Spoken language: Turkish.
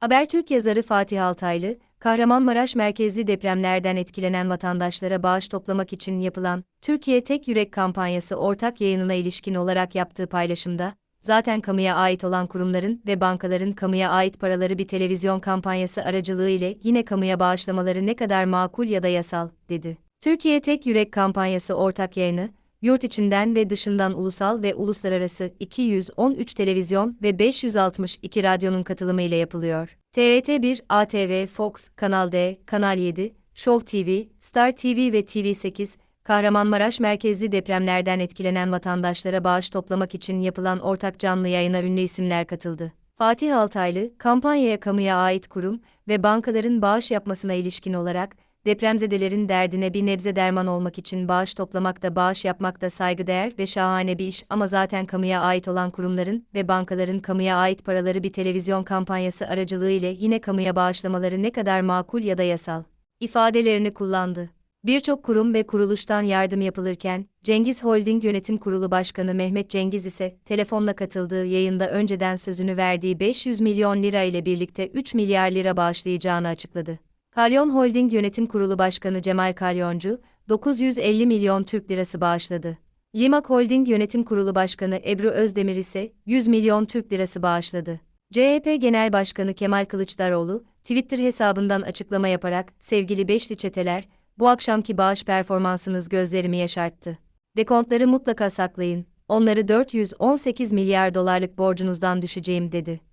Habertürk yazarı Fatih Altaylı, Kahramanmaraş merkezli depremlerden etkilenen vatandaşlara bağış toplamak için yapılan Türkiye Tek Yürek kampanyası ortak yayınına ilişkin olarak yaptığı paylaşımda, zaten kamuya ait olan kurumların ve bankaların kamuya ait paraları bir televizyon kampanyası aracılığı ile yine kamuya bağışlamaları ne kadar makul ya da yasal, dedi. Türkiye Tek Yürek kampanyası ortak yayını, yurt içinden ve dışından ulusal ve uluslararası 213 televizyon ve 562 radyonun katılımı ile yapılıyor. TRT1, ATV, Fox, Kanal D, Kanal 7, Show TV, Star TV ve TV8, Kahramanmaraş merkezli depremlerden etkilenen vatandaşlara bağış toplamak için yapılan ortak canlı yayına ünlü isimler katıldı. Fatih Altaylı, kampanyaya kamuya ait kurum ve bankaların bağış yapmasına ilişkin olarak, depremzedelerin derdine bir nebze derman olmak için bağış toplamak da bağış yapmak da saygıdeğer ve şahane bir iş ama zaten kamuya ait olan kurumların ve bankaların kamuya ait paraları bir televizyon kampanyası aracılığı ile yine kamuya bağışlamaları ne kadar makul ya da yasal ifadelerini kullandı. Birçok kurum ve kuruluştan yardım yapılırken, Cengiz Holding Yönetim Kurulu Başkanı Mehmet Cengiz ise telefonla katıldığı yayında önceden sözünü verdiği 500 milyon lira ile birlikte 3 milyar lira bağışlayacağını açıkladı. Kalyon Holding Yönetim Kurulu Başkanı Cemal Kalyoncu, 950 milyon Türk lirası bağışladı. Limak Holding Yönetim Kurulu Başkanı Ebru Özdemir ise 100 milyon Türk lirası bağışladı. CHP Genel Başkanı Kemal Kılıçdaroğlu, Twitter hesabından açıklama yaparak, sevgili Beşli Çeteler, bu akşamki bağış performansınız gözlerimi yaşarttı. Dekontları mutlaka saklayın, onları 418 milyar dolarlık borcunuzdan düşeceğim dedi.